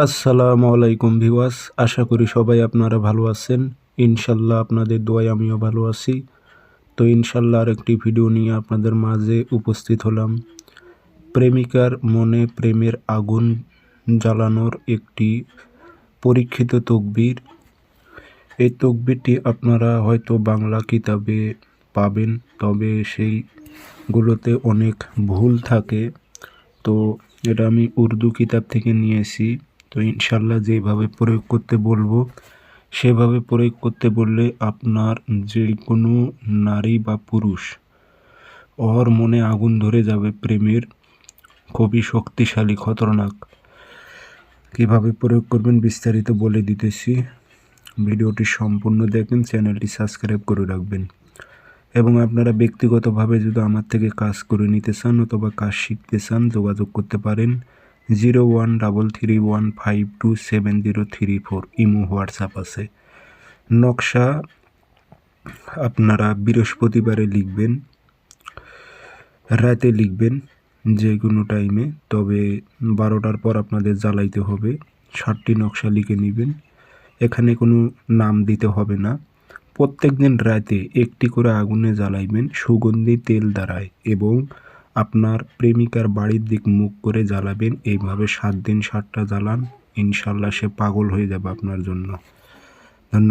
আসসালামু আলাইকুম ভিওয়াস আশা করি সবাই আপনারা ভালো আছেন। ইনশাল্লাহ আপনাদের দোয়ায় আমিও ভালো আছি। তো ইনশাল্লাহ আর একটি ভিডিও নিয়ে আপনাদের মাঝে উপস্থিত হলাম। প্রেমিকার মনে প্রেমের আগুন জ্বালানোর একটি পরীক্ষিত তকবির। এই তকবিরটি আপনারা হয়তো বাংলা কিতাবে পাবেন, তবে সেইগুলোতে অনেক ভুল থাকে। তো এটা আমি উর্দু কিতাব থেকে নিয়েছি। তো ইনশাল্লাহ যেভাবে প্রয়োগ করতে বলব, সেভাবে প্রয়োগ করতে বললে আপনার যে কোনো নারী বা পুরুষ ওর মনে আগুন ধরে যাবে প্রেমের। খুবই শক্তিশালী খতরনাক। কীভাবে প্রয়োগ করবেন বিস্তারিত বলে দিতেছি। ভিডিওটি সম্পূর্ণ দেখেন, চ্যানেলটি সাবস্ক্রাইব করে রাখবেন। এবং আপনারা ব্যক্তিগতভাবে যদি আমার থেকে কাজ করে নিতে চান অথবা কাজ শিখতে চান, যোগাযোগ করতে পারেন। Zero one double three one five two seven zero three four imo WhatsApp আছে। নকশা আপনারা বৃহস্পতিবারে লিখবেন, রাতে লিখবেন যে কোনো টাইমে, তবে বারোটার পর আপনাদের জ্বালাইতে হবে। ষাটটি নকশা লিখে নেবেন। এখানে কোনো নাম দিতে হবে না। প্রত্যেক দিন রাতে একটি করে আগুনে জ্বালাইবেন, সুগন্ধি তেল দ্বারায় এবং আপনার প্রেমিকার বাড়ির দিক মুখ করে জ্বালাবেন। এইভাবে সাত দিন সাতটা জ্বালান, ইনশাল্লাহ সে পাগল হয়ে যাবে আপনার জন্য।